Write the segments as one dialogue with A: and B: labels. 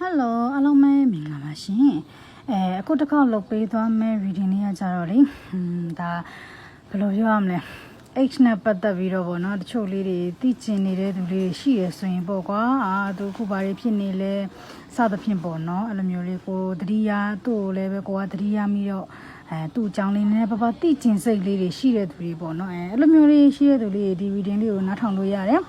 A: ဟယ်လိုအားလုံးပဲမင်္ဂလာပါရှင်အဲအခုတစ်ခေါက်လုပ်ပေးသွားမယ့် reading လေးကကြတော့လေဟွန်းဒါဘယ်လိုပြောရမလဲ H နဲ့ပတ်သက်ပြီးတော့ဗောနော်တချို့လေးတွေသိကျင်နေတဲ့သူလေးတွေရှိရဆိုရင်ပေါ့ကွာအာသူခုဘာတွေဖြစ်နေလဲစသဖြင့်ပေါ့နော်အဲ့လိုမျိုးလေးကိုတတိယသူ့ကိုလည်းပဲကိုကတတိယမိတော့အဲသူ့အကြောင်းလေးနည်းနည်းပါးပါးသိကျင်စိတ်လေးတွေရှိတဲ့သူတွေပေါ့နော်အဲအဲ့လိုမျိုးလေးရှိတဲ့သူလေးတွေဒီ reading လေးကိုနားထောင်လို့ရတယ်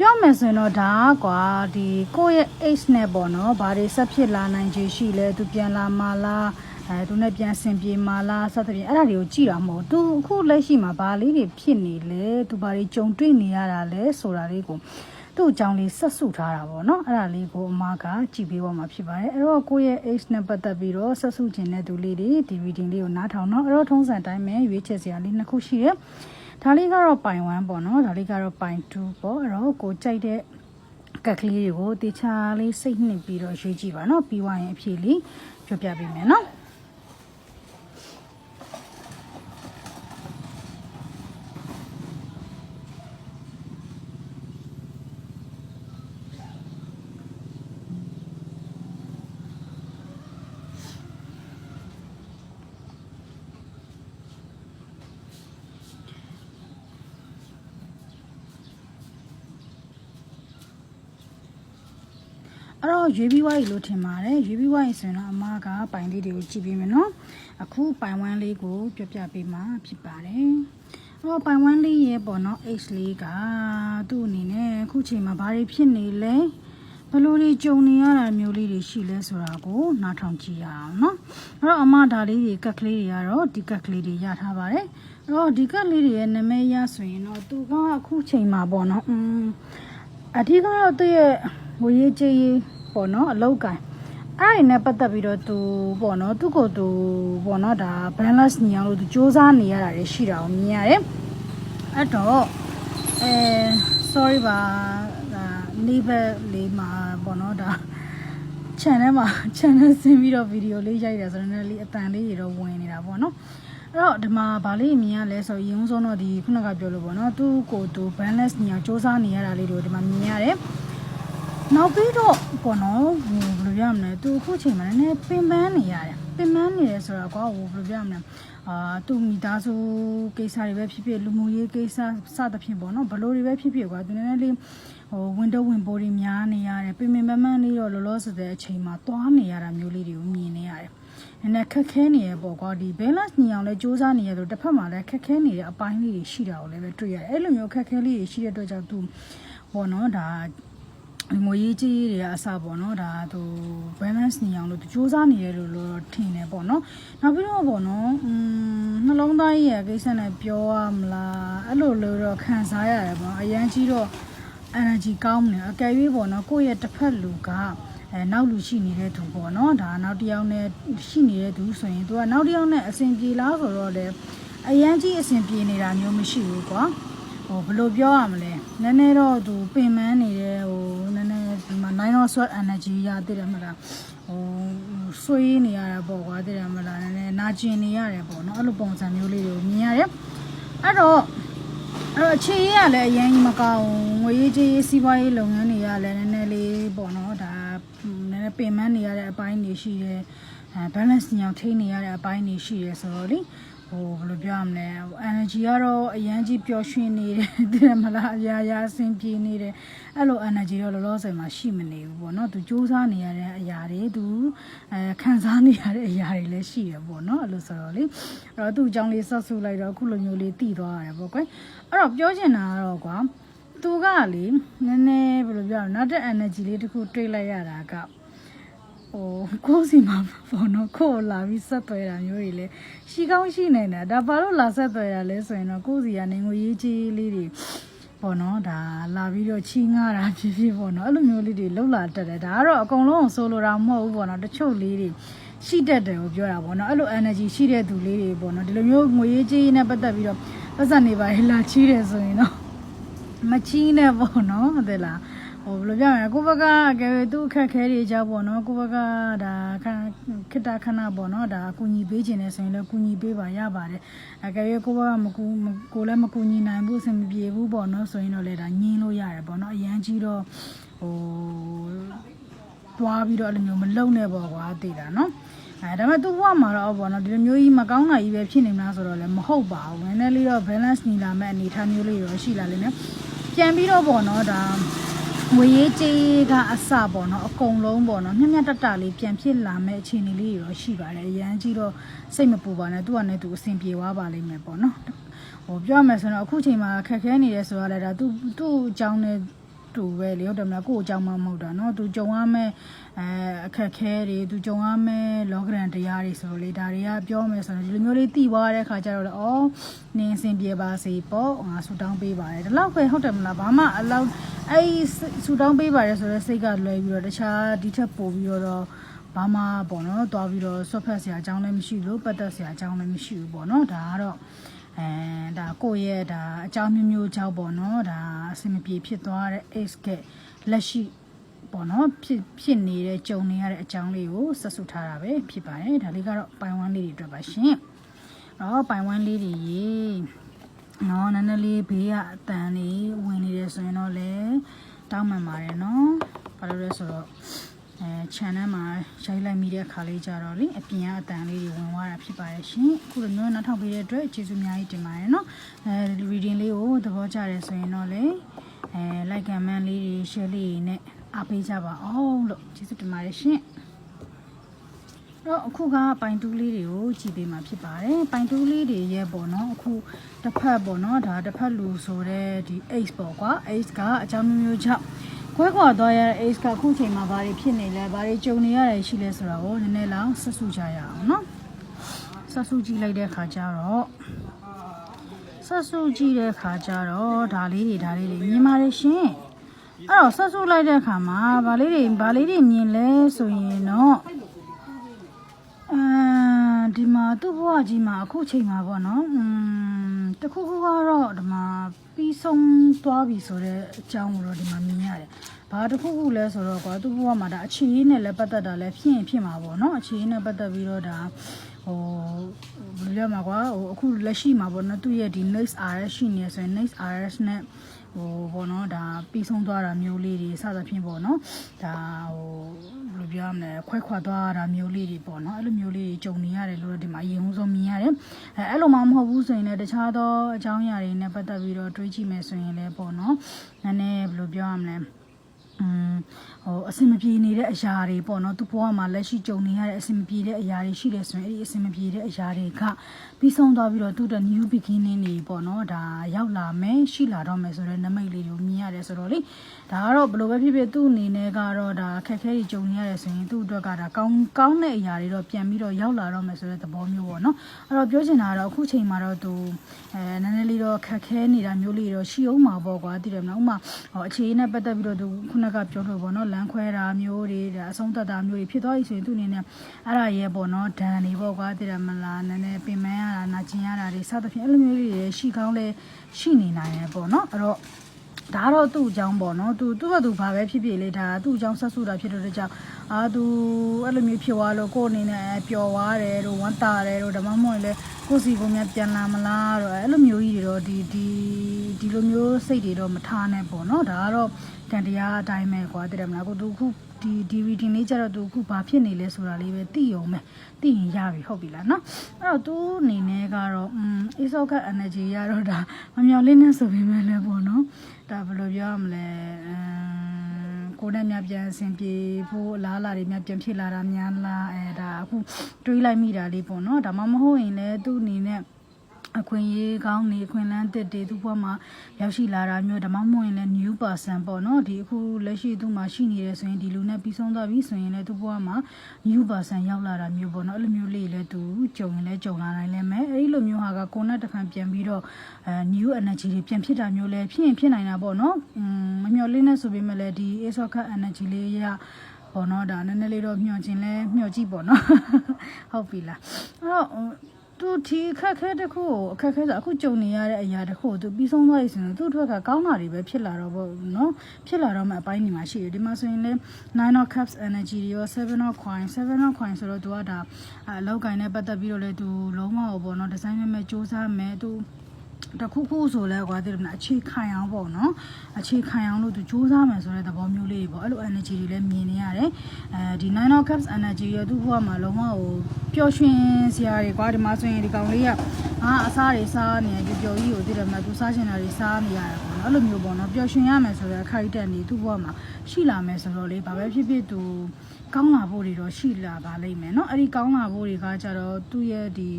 A: ပြောမယ်ဆိုရင်တော့ဒါကွာဒီကိုယ့်ရဲ့ age နဲ့ပေါ့နော်ဘာတွေဆက်ဖြစ်လာနိုင်ခြေရှိလဲသူပြန်လာမလားအဲသူနဲ့ပြန်ဆင်ပြေမလားစသဖြင့်အဲ့ဒါတွေကိုကြည့်တာမဟုတ်သူအခုလက်ရှိမှာဘာလေးတွေဖြစ်နေလဲသူဘာတွေကြုံတွေ့နေရတာလဲဆိုတာလေးကိုသူ့အကြောင်းလေးဆက်စုထားတာပေါ့နော်အဲ့ဒါလေးကိုအမကကြည့်ပေးပါမှာဖြစ်ပါတယ်အဲ့တော့ကိုယ့်ရဲ့ age နဲ့ပတ်သက်ပြီးတော့ဆက်စုခြင်းတဲ့သူလေးတွေဒီ reading လေးကိုနားထောင်တော့အဲ့တော့ထုံးစံတိုင်းပဲရွေးချယ်စရာလေးနှစ်ခုရှိတယ် ဒါလေးကတော့ပိုင်1ပေါ့နော်ဒါလေးကတော့ပိုင်2ပေါ့အဲ့တော့ကိုကြိုက်တဲ့ကက်ကလေးတွေကိုတေချာလေးစိတ်နှစ်ပြီးတော့ရွေးကြည့်ပါနော်ပြီးသွားရင်အဖြေလေးပြောပြပေးမယ်နော် အဲ့တော့ရွေးပြီးွားရီလို့ထင်ပါတယ်ရွေးပြီးွားရီဆိုရင်တော့အမကပိုင်လေးတွေကိုကြည့်ပေးမယ်နော်အခုပိုင်ဝမ်းလေးကိုပြပြပေးမှာဖြစ်ပါတယ်အဲ့တော့ပိုင်ဝမ်းလေးရဲ့ပေါ့နော် H လေးကသူ့အနေနဲ့အခုချိန်မှာဘာတွေဖြစ်နေလဲဘယ်လိုတွေကြုံနေရတာမျိုးလေးတွေရှိလဲဆိုတာကိုနားထောင်ကြည့်ရအောင်နော်အဲ့တော့အမဒါလေးတွေကက်ကလေးတွေကတော့ဒီကက်ကလေးတွေရထားပါတယ်အဲ့တော့ဒီကက်ကလေးတွေရဲ့နာမည်ရဆိုရင်တော့သူကအခုချိန်မှာပေါ့နော်อืมအဓိကတော့သူ့ရဲ့ ငွေရေးကြေးရေးပေါ့နော်အလောက်ကန်အဲ့ဒီနဲ့ပတ်သက်ပြီးတော့သူပေါ့နော်သူ့ကိုယ်သူပေါ့နော်ဒါ balance ညအောင်လို့သူစူးစမ်းနေရတာတွေရှိတာကိုမြင်ရတယ်အဲ့တော့အဲ sorry ပါဒါနေဘက်လေးမှာပေါ့နော်ဒါ channel မှာ channel ဆင်းပြီးတော့ဗီဒီယိုလေးရိုက်တယ်ဆိုတော့လည်းလေးအတန်လေးတွေတော့ဝင်နေတာပေါ့နော်အဲ့တော့ဒီမှာဗာလေးမြင်ရလဲဆိုရင်ရုံးဆုံးတော့ဒီခုနကပြောလို့ပေါ့နော်သူ့ကိုယ်သူ balance ညအောင်စူးစမ်းနေရတာလေးတွေကိုဒီမှာမြင်ရတယ် နောက်ပြီးတော့ပေါ့နော်ဟိုဘယ်လိုပြောရမလဲသူအခုချိန်မှာလည်းနည်းပင်ပန်းနေရတယ်ပင်ပန်းနေတယ်ဆိုတော့ကွာဟိုဘယ်လိုပြောရမလဲအာသူမိသားစုကိစ္စတွေပဲဖြစ်ဖြစ်လူမှုရေးကိစ္စစသဖြင့်ပေါ့နော်ဘလို့တွေပဲဖြစ်ဖြစ်ကွာသူနည်းနည်းလေးဟိုဝင်တော့ဝင်ပိုးတွေများနေရတယ်ပင်ပင်ပန်းပန်းလေးတော့လောလောဆယ်တဲ့အချိန်မှာသွားနေရတာမျိုးလေးတွေကိုမြင်နေရတယ်နည်းနည်းခက်ခဲနေရပေါ့ကွာဒီ balance ညီအောင်လဲစူးစမ်းနေရတော့တစ်ဖက်မှာလည်းခက်ခဲနေတဲ့အပိုင်းလေးတွေရှိတာကိုလည်းပဲတွေ့ရတယ်အဲ့လိုမျိုးခက်ခဲလေးတွေရှိတဲ့အတွက်ကြောင့်သူပေါ့နော်ဒါ ငွေရေးကြီးတွေကအစပေါ့နော်ဒါသူ balance နေအောင်လို့သူစူးစမ်းနေရလို့လို့ထင်တယ်ပေါ့နော်နောက်ပြီးတော့ပေါ့နော်อืมနှလုံးသားကြီးရဲ့ကိစ္စနဲ့ပြောရမလားအဲ့လိုလို့တော့ခံစားရတယ်ပေါ့အရန်ကြီးတော့ energy ကောင်းနေအကယ်၍ပေါ့နော်ကိုယ့်ရဲ့တစ်ဖက်လူကအဲနောက်လူရှိနေတဲ့သူပေါ့နော်ဒါနောက်တစ်ယောက်နဲ့ရှိနေတဲ့သူဆိုရင်သူကနောက်တစ်ယောက်နဲ့အဆင်ပြေလားဆိုတော့လေအရန်ကြီးအဆင်ပြေနေတာမျိုးမရှိဘူးကွာ ဟိုဘယ်လိုပြောရမလဲနည်းနည်းတော့သူပင်ပန်းနေတယ်ဟိုနည်းနည်းဒီမှာ nine of sweat energy ရတည်တယ်မလားဟိုဆွေးနေရတာပေါ့ကွာတည်တယ်မလားနည်းနည်းနာကျင်နေရတယ်ပေါ့နော်အဲ့လိုပုံစံမျိုးလေးတွေကိုမြင်ရတယ်အဲ့တော့အဲ့တော့အခြေရေးကလည်းအရင်ကြီးမကောင်းငွေရေးကြေးရေးစီးပွားရေးလုပ်ငန်းတွေကလည်းနည်းနည်းလေးပေါ့နော်ဒါနည်းနည်းပင်ပန်းနေရတဲ့အပိုင်းတွေရှိတယ်အဲ balance ညောင်ထိနေရတဲ့အပိုင်းတွေရှိတယ်ဆိုတော့လေ ဟိုဘယ်လိုပြောရမလဲဟို energy ကတော့အရင်ကြီးပျော်ရွှင်နေတယ်တည်မလားအရာရာအဆင်ပြေနေတယ်အဲ့လို energy တော့လောလောဆယ်မှာရှိမနေဘူးပေါ့နော်သူစူးစမ်းနေရတဲ့အရာတွေသူအဲခံစားနေရတဲ့အရာတွေလည်းရှိရပေါ့နော်အဲ့လိုဆိုတော့လေအဲ့တော့သူ့အကြောင်းလေးဆော့ဆူလိုက်တော့အခုလိုမျိုးလေးတည်သွားရတယ်ပေါ့ကွယ်အဲ့တော့ပြောချင်တာကတော့ကွာသူကလေနည်းနည်းဘယ်လိုပြောရလဲနောက်တဲ့ energy လေးတစ်ခုတွေးလိုက်ရတာက ဟိုကိုယ်စီမှာပေါ့နော်ကိုယ်လာပြီးဆက်သွဲတာမျိုးတွေလည်းရှိကောင်းရှိနေတာဒါဘာလို့လာဆက်သွဲတာလဲဆိုရင်တော့ကိုယ်စီကနေငွေရေးကြီးလေးတွေပေါ့နော်ဒါလာပြီးတော့ချီးငှားတာဖြစ်ဖြစ်ပေါ့နော်အဲ့လိုမျိုးလေးတွေလှုပ်လာတတ်တယ်ဒါကတော့အကုန်လုံးဆိုလိုတာမဟုတ်ဘူးပေါ့နော်တချို့လေးတွေရှိတတ်တယ်ကိုပြောတာပေါ့နော်အဲ့လို energy ရှိတဲ့သူလေးတွေပေါ့နော်ဒီလိုမျိုးငွေရေးကြီးနဲ့ပတ်သက်ပြီးတော့ပတ်စံနေပါလေလာချီးတယ်ဆိုရင်တော့မချီးနဲ့ပေါ့နော်ဟုတ်တယ်လား ဟိုဘယ်လိုပြောရလဲကိုဘကအကယ်၍သူ့အခက်ခဲတွေကြောင့်ပေါ့နော်ကိုဘကဒါခဏခိတ္တခဏပေါ့နော်ဒါအကူညီပေးခြင်းနဲ့ဆိုရင်လည်းကူညီပေးပါရပါတယ်အကယ်၍ကိုဘကမကူကိုလည်းမကူညီနိုင်ဘူးအဆင်မပြေဘူးပေါ့နော်ဆိုရင်တော့လေဒါညင်းလို့ရတယ်ပေါ့နော်အရန်ကြီးတော့ဟိုသွားပြီးတော့အဲ့လိုမျိုးမလုံနဲ့ပေါ့ကွာသိတာနော်အဲဒါပေမဲ့သူ့ဘဝမှာတော့ပေါ့နော်ဒီလိုမျိုးကြီးမကောင်းတာကြီးပဲဖြစ်နေမလားဆိုတော့လည်းမဟုတ်ပါဘူးနည်းနည်းလေးတော့ balance နေလာမဲ့အနေအထားမျိုးလေးတော့ရှိလာလိမ့်မယ်ပြန်ပြီးတော့ပေါ့နော်ဒါ ဝေရေးကြေးကအစပေါ့နော်အကုန်လုံးပေါ့နော်မြက်မြက်တက်တာလေးပြန်ဖြစ်လာမဲ့အခြေအနေလေးတွေတော့ရှိပါတယ်အရန်ကြီးတော့စိတ်မပူပါနဲ့သူကလည်းသူအဆင်ပြေသွားပါလိမ့်မယ်ပေါ့နော်ဟိုပြောရမယ်ဆိုတော့အခုချိန်မှာခက်ခဲနေတယ်ဆိုတော့လည်းဒါသူသူ့အကြောင်းနဲ့ တူပဲလေဟုတ်တယ်မလားကိုယ့်အကြောင်းမှမဟုတ်တာเนาะသူကြုံရမဲ့အဲအခက်ခဲတွေသူကြုံရမဲ့လောကရန်တရားတွေဆိုတော့လေဒါတွေကပြောမယ်ဆိုတော့ဒီလိုမျိုးလေးတည်သွားတဲ့ခါကျတော့လေဩနင်းအဆင်ပြေပါစေပေါ့ငါဆူတောင်းပေးပါတယ်ဒီလောက်ပဲဟုတ်တယ်မလားဘာမှအလောက်အဲ့ဆူတောင်းပေးပါတယ်ဆိုတော့စိတ်ကလွယ်ပြီးတော့တခြားဒီထက်ပိုပြီးတော့ဘာမှပေါ့နော်သွားပြီးတော့ဆွတ်ဖက်စရာအကြောင်းလည်းမရှိလို့ပတ်သက်စရာအကြောင်းလည်းမရှိဘူးပေါ့နော်ဒါကတော့ အဲဒါကိုယ့်ရဲ့ဒါအကြောင်းမျိုးမျိုးကြောင့်ပေါ့နော်ဒါအဆင်မပြေဖြစ်သွားတဲ့ ace ကလက်ရှိပေါ့နော်ဖြစ်ဖြစ်နေတဲ့ကြုံနေရတဲ့အကြောင်းလေးကိုဆက်စုထားတာပဲဖြစ်ပါတယ်ဒါလေးကတော့ပိုင်ဝမ်းလေးတွေအတွက်ပါရှင်တော့ပိုင်ဝမ်းလေးတွေရေနော်နည်းနည်းလေးဘေးကအတန်လေးဝင်နေတယ်ဆိုရင်တော့လေတောင်းမှန်ပါတယ်နော်ဘာလို့လဲဆိုတော့ အဲ channel မှာရိုက်လိုက်မိတဲ့ခါလေးကြတော့လေအပြင်ကအတန်လေးတွေဝင်သွားတာဖြစ်ပါတယ်ရှင်အခုလိုမျိုးနောက်ထောက်ပေးတဲ့အတွက်ကျေးဇူးအများကြီးတင်ပါတယ်နော်အဲ reading လေးကိုသဘောကျတယ်ဆိုရင်တော့လေအဲ like comment လေးတွေ share လေးတွေနဲ့အားပေးကြပါအောင်လို့ကျေးဇူးတင်ပါတယ်ရှင်တော့အခုကပိုင်တူးလေးတွေကိုကြည့်ပေးမှာဖြစ်ပါတယ်ပိုင်တူးလေးတွေရဲ့ပေါ့နော်အခုတစ်ဖက်ပေါ့နော်ဒါတစ်ဖက်လူဆိုတဲ့ဒီ H ပေါ့ကွာ H ကအကြောင်းမျိုးမျိုးကြောင့် ခွဲခွာသွားရတဲ့ H ကအခုချိန်မှာဘာတွေဖြစ်နေလဲဘာတွေကြုံနေရတယ်ရှိလဲဆိုတာကိုနည်းနည်းလောက်ဆက်စုကြရအောင်နော်ဆက်စုကြည့်လိုက်တဲ့ခါကျတော့ဆက်စုကြည့်တဲ့ခါကျတော့ဒါလေးတွေဒါလေးတွေမြင်ပါတယ်ရှင်အဲ့တော့ဆက်စုလိုက်တဲ့ခါမှာဗာလေးတွေဗာလေးတွေမြင်လဲဆိုရင်တော့အဲဒီမှာသူ့ဘဝကြီးမှာအခုချိန်မှာပေါ့နော်อืมတခုခုကတော့ဒီမှာ ပြီးဆုံးသွားပြီဆိုတဲ့အကြောင်းကိုတော့ဒီမှာမြင်ရတယ်ဘာတခုခုလဲဆိုတော့ကွာသူ့ဘဝမှာဒါအခြေအနေနဲ့လည်းပတ်သက်တာလည်းဖြစ်ရင်ဖြစ်မှာပေါ့နော်အခြေအနေနဲ့ပတ်သက်ပြီးတော့ဒါဟိုဘယ်လိုရမှာကွာဟိုအခုလက်ရှိမှာပေါ့နော်သူ့ရဲ့ဒီ next RS ရှိနေဆိုရင် next RS နဲ့ ဟိုပေါ့နော်ဒါပြီးဆုံးသွားတာမျိုးလေးတွေစသဖြင့်ပေါ့နော်ဒါဟိုဘယ်လိုပြောရမလဲခွဲခွာသွားတာမျိုးလေးတွေပေါ့နော်အဲ့လိုမျိုးလေးတွေကြုံနေရတယ်လို့ဒီမှာအရင်ဆုံးမြင်ရတယ်အဲအဲ့လိုမှမဟုတ်ဘူးဆိုရင်လည်းတခြားသောအကြောင်းအရာတွေနဲ့ပတ်သက်ပြီးတော့တွေးကြည့်မယ်ဆိုရင်လည်းပေါ့နော်နည်းနည်းဘယ်လိုပြောရမလဲ อืมဟိုအစင်မပြေနေတဲ့အရာတွေပေါ့နော်သူ့ဘဝမှာလက်ရှိကြုံနေရတဲ့အစင်မပြေတဲ့အရာတွေရှိတယ်ဆိုရင်အဲ့ဒီအစင်မပြေတဲ့အရာတွေကပြီးဆုံးသွားပြီးတော့သူ့တဲ့ new beginning တွေပေါ့နော်ဒါရောက်လာမယ်ရှိလာတော့မယ်ဆိုတော့နမိတ်လေးတွေကိုမြင်ရတယ်ဆိုတော့လေဒါကတော့ဘယ်လိုပဲဖြစ်ဖြစ်သူ့အနေနဲ့ကတော့ဒါခက်ခဲတွေကြုံနေရတယ်ဆိုရင်သူ့အတွက်ကဒါကောင်းကောင်းတဲ့အရာတွေတော့ပြန်ပြီးတော့ရောက်လာတော့မယ်ဆိုတဲ့သဘောမျိုးပေါ့နော်အဲ့တော့ပြောချင်တာကတော့အခုချိန်မှာတော့သူအဲနည်းနည်းလေးတော့ခက်ခဲနေတာမျိုးလေးတော့ရှိအောင်မှာပေါ့ကွာသိတယ်မလားဥမာဟောအခြေအနေနဲ့ပတ်သက်ပြီးတော့သူခုနကပြောလို့ပေါ့နော်လမ်းခွဲတာမျိုးတွေဒါအဆုံးသတ်တာမျိုးတွေဖြစ်သွားပြီဆိုရင်သူ့အနေနဲ့အဲ့ဒါရဲ့ပေါ့နော်ဒဏ်တွေပေါ့ကွာသိတယ်မလားနည်းနည်းပင်ပန်းရတာနာကျင်ရတာတွေစသဖြင့်အဲ့လိုမျိုးလေးတွေရှိကောင်းလဲရှိနေနိုင်တယ်ပေါ့နော်အဲ့တော့ ဒါတော့သူ့အကြောင်းပေါ့နော်သူသူ့ဘာသူဘာပဲဖြစ်ဖြစ်လေဒါသူ့အကြောင်းဆက်စုတာဖြစ်တဲ့ကြောင့်အာသူအဲ့လိုမျိုးဖြစ်သွားလို့ကိုယ်အနေနဲ့ပျော်သွားတယ်တို့ဝမ်းသာတယ်တို့ဓမ္မမဟုတ်ရင်လေကိုယ်စီကိုများပြန်လာမလားတော့အဲ့လိုမျိုးကြီးတွေတော့ဒီဒီဒီလိုမျိုးစိတ်တွေတော့မထားနဲ့ပေါ့နော်ဒါကတော့ကံတရားအတိုင်းပဲကွာတည်တယ်မလားကိုသူခုဒီ DVD လေးကြတော့သူအခုဘာဖြစ်နေလဲဆိုတာလေးပဲသိအောင်ပဲသိရင်ရပြီဟုတ်ပြီလားနော်အဲ့တော့သူအနေနဲ့ကတော့อืม isoka energy ရတော့ဒါမမျော်လင့်နေဆိုပေမဲ့လည်းပေါ့နော် ဒါဘယ်လိုပြောရမလဲအမ်ကိုယ်နဲ့မြပြန်အဆင်ပြေဖို့အလားအလာတွေမြပြန်ဖြစ်လာတာများလားအဲဒါအခုတွေးလိုက်မိတာလေးပေါ့နော်ဒါမှမဟုတ်ရင်လည်းသူ့အနေနဲ့ အခွင့်အရေးကောင်းနေအခွင့်အလမ်းတစ်တွေသူ့ဘဝမှာရောက်ရှိလာတာမျိုးဓမ္မမဟုတ်ရင်လည်း new person ပေါ့နော်ဒီအခုလက်ရှိသူ့မှာရှိနေတယ်ဆိုရင်ဒီလူနဲ့ပြီးဆုံးသွားပြီဆိုရင်လည်းသူ့ဘဝမှာ new person ရောက်လာတာမျိုးပေါ့နော်အဲ့လိုမျိုးလေးလည်းသူကြုံရင်လည်းကြုံလာနိုင်လဲမယ်အဲ့ဒီလိုမျိုးဟာကကိုယ်နဲ့တစ်ခါပြန်ပြီးတော့အဲ new energy တွေပြန်ဖြစ်တာမျိုးလည်းဖြစ်ရင်ဖြစ်နိုင်တာပေါ့နော်อืมမမျှော်လင့်နေဆိုပေမဲ့လည်းဒီ asoka energy လေးရပေါ့နော်ဒါနည်းနည်းလေးတော့မျှော်ခြင်းလဲမျှော်ကြည့်ပေါ့နော်ဟုတ်ပြီလားအဲ့တော့ သူဒီအခက်ခဲတစ်ခုကိုအခက်ခဲဆိုအခုကြုံနေရတဲ့အရာတစ်ခုကိုသူပြီးဆုံးသွားပြီဆိုရင်သူ့အတွက်ကကောင်းတာတွေပဲဖြစ်လာတော့ပေါ့နော်ဖြစ်လာတော့မှအပိုင်းနေမှာရှိတယ်ဒီမှာဆိုရင်လေ9 of cups energy တွေရော7 of coin 7 of coin ဆိုတော့သူကဒါအလောက်ကင်နဲ့ပတ်သက်ပြီးတော့လေသူလုံးဝပေါ့နော်ဒီဇိုင်းမဲ့မဲ့စူးစမ်းမယ်သူတခုခုဆိုလဲကွာတိတယ်မလားအခြေခံအောင်ပေါ့နော်အခြေခံအောင်လို့သူစူးစမ်းမယ်ဆိုတဲ့သဘောမျိုးလေးပေါ့အဲ့လို energy တွေလည်းမြင်နေရတယ်အဲဒီ nine of cups energy ရသူ့ဘဝမှာလုံးဝဟိုပျော်ရွှင်စရာတွေကွာဒီမှာဆိုရင်ဒီကောင်လေးကအာအစားတွေစားနေရပျော်ပျော်ကြီးကိုတိတယ်မလားသူစားချင်တာတွေစားနေရတယ်ပေါ့နော်အဲ့လိုမျိုးပေါ့နော်ပျော်ရွှင်ရမယ်ဆိုတဲ့ character နေသူ့ဘဝမှာရှိလာမယ်ဆိုတော့လေဘာပဲဖြစ်ဖြစ်သူကောင်းလာဖို့တွေတော့ရှိလာပါလိမ့်မယ်เนาะအဲ့ဒီကောင်းလာဖို့တွေကကြတော့သူ့ရဲ့ဒီ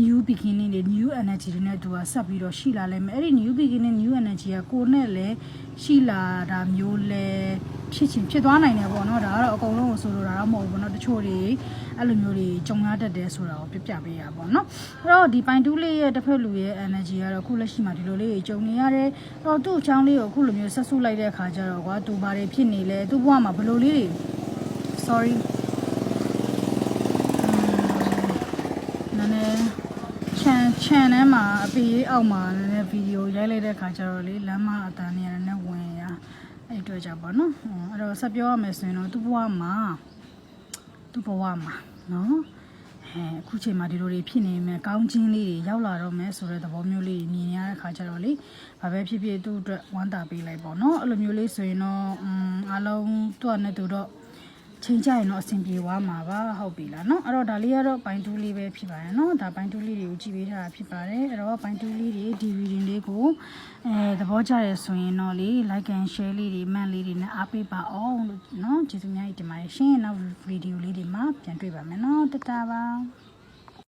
A: new beginning တွေ new energy တွေနဲ့သူကဆက်ပြီးတော့ရှိလာလိမ့်မယ်အဲ့ဒီ new beginning new energy ကကိုယ်နဲ့လည်း ရှိလာတာမျိုးလဲဖြစ်ချင်းဖြစ်သွားနိုင်တယ်ပေါ့နော်ဒါကတော့အကုန်လုံးကိုဆိုလိုတာတော့မဟုတ်ဘူးပေါ့နော်တချို့တွေအဲ့လိုမျိုးတွေကြုံရတတ်တယ်ဆိုတာကိုပြပြပေးတာပေါ့နော်အဲ့တော့ဒီပိုင်တူးလေးရဲ့တစ်ဖက်လူရဲ့ energy ကတော့ခုလက်ရှိမှာဒီလိုလေးတွေကြုံနေရတယ်အဲ့တော့သူ့အချောင်းလေးကိုခုလိုမျိုးဆက်ဆုလိုက်တဲ့အခါကျတော့ကွာသူဘာတွေဖြစ်နေလဲသူ့ဘဝမှာဘယ်လိုလေးတွေ sorry ချန်ချန်ထဲမှာအပေရေးအောက်မှာနည်းနည်းဗီဒီယိုရိုက်လိုက်တဲ့ခါကျတော့လေလမ်းမအတန်းနေရတဲ့ဝင်ရအဲ့အတွက်ကြပါတော့အဲ့တော့ဆက်ပြောရမယ်ဆိုရင်တော့သူ့ဘဝမှာသူ့ဘဝမှာနော်အဲအခုချိန်မှာဒီလိုတွေဖြစ်နေမယ်ကောင်းချင်းလေးတွေရောက်လာတော့မယ်ဆိုတဲ့သဘောမျိုးလေးတွေမြင်ရတဲ့ခါကျတော့လေဘာပဲဖြစ်ဖြစ်သူ့အတွက်ဝမ်းသာပေးလိုက်ပေါ့နော်အဲ့လိုမျိုးလေးဆိုရင်တော့อืมအားလုံးသူ့အနေနဲ့သူတော့ ချိန်ကြရင်တော့အဆင်ပြေသွားမှာပါဟုတ်ပြီလားเนาะအဲ့တော့ဒါလေးကတော့ပိုင်းတူးလေးပဲဖြစ်ပါတယ်เนาะဒါပိုင်းတူးလေးတွေကိုကြည့်ပေးထားတာဖြစ်ပါတယ်အဲ့တော့ပိုင်းတူးလေးတွေဒီဗီဒီယိုလေးကိုအဲသဘောကျရဆိုရင်တော့လေ like and share လေးတွေမှန်လေးတွေနဲ့အားပေးပါအောင်လို့เนาะကျေးဇူးများကြီးတင်ပါတယ်ရှင်နောက်ဗီဒီယိုလေးတွေမှာပြန်တွေ့ပါမယ်เนาะတတားပါ